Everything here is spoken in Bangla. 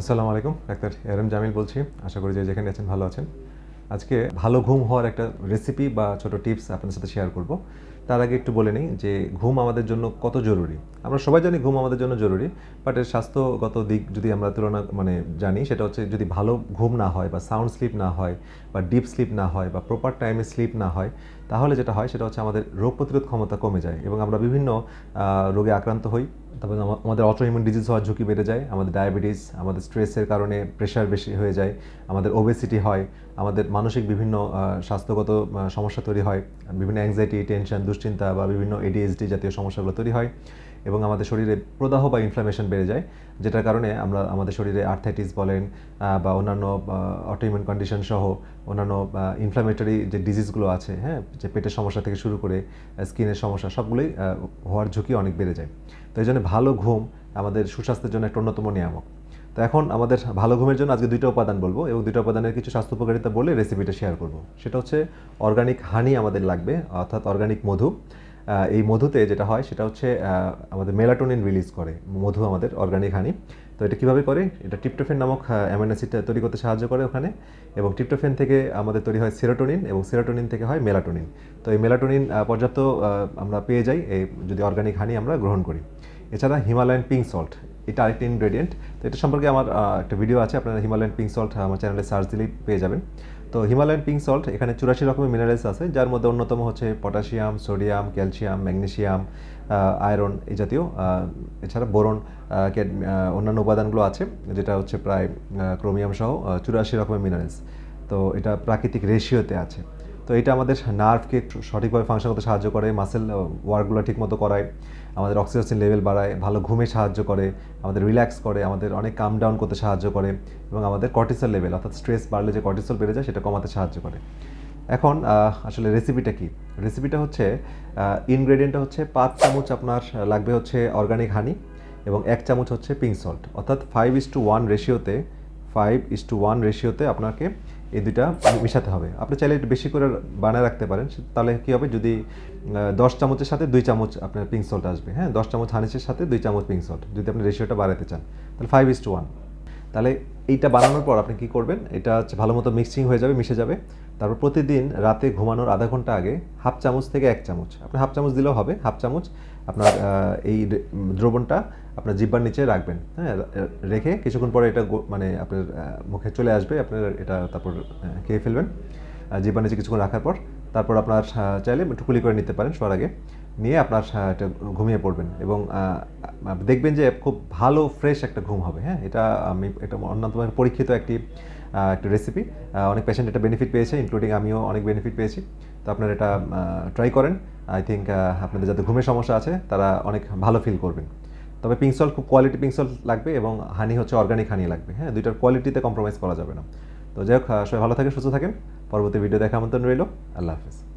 আসসালামু আলাইকুম, ডাক্তার এরম জামিল বলছি। আশা করি যে যেখানে আছেন ভালো আছেন। আজকে ভালো ঘুম হওয়ার একটা রেসিপি বা ছোট টিপস আপনার সাথে শেয়ার করব। তার আগে একটু বলে নিই যে ঘুম আমাদের জন্য কত জরুরি। আমরা সবাই জানি ঘুম আমাদের জন্য জরুরি বাট এর স্বাস্থ্যগত দিক যদি আমরা তুলনা মানে জানি, সেটা হচ্ছে যদি ভালো ঘুম না হয় বা সাউন্ড স্লিপ না হয় বা ডিপ স্লিপ না হয় বা প্রপার টাইমে স্লিপ না হয়, তাহলে যেটা হয় সেটা হচ্ছে আমাদের রোগ প্রতিরোধ ক্ষমতা কমে যায় এবং আমরা বিভিন্ন রোগে আক্রান্ত হই। তারপরে আমা- আমাদের অটোইমিউন ডিজিজ হওয়ার ঝুঁকি বেড়ে যায়, আমাদের ডায়াবেটিস আমাদের স্ট্রেসের কারণে প্রেশার বেশি হয়ে যায়, আমাদের ওবেসিটি হয়, আমাদের মানসিক বিভিন্ন স্বাস্থ্যগত সমস্যা তৈরি হয়, বিভিন্ন অ্যাংজাইটি টেনশন দুশ্চিন্তা বা বিভিন্ন এডিএসডি জাতীয় সমস্যাগুলো তৈরি হয় এবং আমাদের শরীরে প্রদাহ বা ইনফ্লামেশন বেড়ে যায়, যেটার কারণে আমরা আমাদের শরীরে আর্থাইটিস বলেন বা অন্যান্য অটোইমিউন কন্ডিশন সহ অন্যান্য ইনফ্লামেটরি যে ডিজিজগুলো আছে হ্যাঁ যে পেটের সমস্যা থেকে শুরু করে স্কিনের সমস্যা, সবগুলোই হওয়ার ঝুঁকি অনেক বেড়ে যায়। তো এই জন্য ভালো ঘুম আমাদের সুস্বাস্থ্যের জন্য একটা অন্যতম নিয়ামক। তো এখন আমাদের ভালো ঘুমের জন্য আজকে দুইটা উপাদান বলব এবং দুইটা উপাদানের কিছু স্বাস্থ্য উপকারিতা বলে রেসিপিটা শেয়ার করব। সেটা হচ্ছে অর্গানিক হানি আমাদের লাগবে, অর্থাৎ অর্গানিক মধু। এই মধুতে যেটা হয় সেটা হচ্ছে আমাদের মেলাটোনিন রিলিজ করে, মধু আমাদের অর্গানিক হানি তো এটা কীভাবে করে? এটা টিপটোফেন নামক অ্যাসিডটা তৈরি করতে সাহায্য করে ওখানে। এবং টিপটোফেন থেকে আমাদের তৈরি হয় সেরোটোনিন এবং সেরোটোনিন থেকে হয় মেলাটোনিন তো এই মেলাটোনিন পর্যাপ্ত আমরা পেয়ে যাই, এই যদি অর্গানিক হানি আমরা গ্রহণ করি। এছাড়া হিমালয়ান পিঙ্ক সল্ট এটা আরেকটা ইনগ্রেডিয়েন্ট তো এটা সম্পর্কে আমার একটা ভিডিও আছে, আপনারা হিমালয়ান পিঙ্ক সল্ট আমার চ্যানেলে সার্চ দিলেই পেয়ে যাবেন। তো হিমালয়ান পিঙ্ক সল্ট এখানে চুরাশি রকমের মিনারেলস আছে, যার মধ্যে অন্যতম হচ্ছে potassium sodium calcium magnesium iron এই জাতীয় এছাড়া বোরন অন্যান্য উপাদানগুলো আছে, যেটা হচ্ছে প্রায় ক্রোমিয়াম সহ চুরাশি রকমের মিনারেলস তো এটা প্রাকৃতিক রেশিওতে আছে। তো এটা আমাদের নার্ভকে সঠিকভাবে ফাংশন করতে সাহায্য করে মাসেল ওয়ার্কগুলো ঠিকমতো করায়, আমাদের অক্সিজেন লেভেল বাড়ায়, ভালো ঘুমে সাহায্য করে, আমাদের রিল্যাক্স করে, আমাদের অনেক কাম ডাউন করতে সাহায্য করে এবং আমাদের কর্টিসল লেভেল অর্থাৎ স্ট্রেস বাড়লে যে কর্টিসল বেড়ে যায় সেটা কমাতে সাহায্য করে। এখন আসলে রেসিপিটা কি? রেসিপিটা হচ্ছে ইনগ্রেডিয়েন্টটা হচ্ছে পাঁচ চামচ আপনার লাগবে হচ্ছে অর্গানিক হানি এবং এক চামচ হচ্ছে পিঙ্ক সল্ট অর্থাৎ ফাইভ ইস টু ওয়ান রেশিওতে ফাইভ ইস টু ওয়ান রেশিওতে আপনাকে এই দুইটা মিশাতে হবে। আপনি চাইলে একটু বেশি করে বানায় রাখতে পারেন। তাহলে কী হবে? যদি দশ চামচের সাথে দুই চামচ আপনার পিঙ্ক সল্ট আসবে। হ্যাঁ দশ চামচ হানিসের সাথে দুই চামচ পিঙ্ক সল্ট যদি আপনি রেশিওটা বাড়াতে চান, তাহলে ফাইভ ইস টু ওয়ান তাহলে এইটা বানানোর পর আপনি কি করবেন? এটা হচ্ছে ভালো মতো মিক্সিং হয়ে যাবে, মিশে যাবে। তারপর প্রতিদিন রাতে ঘুমানোর আধা ঘণ্টা আগে হাফ চামচ থেকে এক চামচ। আপনি হাফ চামচ দিলেও হবে। হাফ চামচ আপনার এই দ্রবণটা আপনার জিব্বার নিচে রাখবেন হ্যাঁ রেখে কিছুক্ষণ পরে এটা মানে আপনার মুখে চলে আসবে, আপনার এটা তারপর খেয়ে ফেলবেন। জিব্বার নিচে কিছুক্ষণ রাখার পর তারপর আপনার চাইলে একটু কুলি করে নিতে পারেন শোয়ার আগে। নিয়ে আপনার এটা ঘুমিয়ে পড়বেন এবং দেখবেন যে খুব ভালো, ফ্রেশ একটা ঘুম হবে হ্যাঁ এটা আমি, এটা অন্যতম পরীক্ষিত একটি একটা রেসিপি অনেক পেশেন্ট এটা বেনিফিট পেয়েছে ইনক্লুডিং আমিও অনেক বেনিফিট পেয়েছি। তো আপনারা এটা ট্রাই করেন। আই থিঙ্ক আপনাদের যাদের ঘুমের সমস্যা আছে, তারা অনেক ভালো ফিল করবেন। তবে পিংসল খুব কোয়ালিটি পিংসল লাগবে এবং হানি হচ্ছে অর্গানিক হানি লাগবে হ্যাঁ? দুইটার কোয়ালিটিতে কম্প্রোমাইজ করা যাবে না। তো যাই হোক সবাই ভালো থাকেন, সুস্থ থাকেন। পরবর্তী ভিডিও দেখা আমন্ত্রণ রইল। আল্লাহ হাফিজ।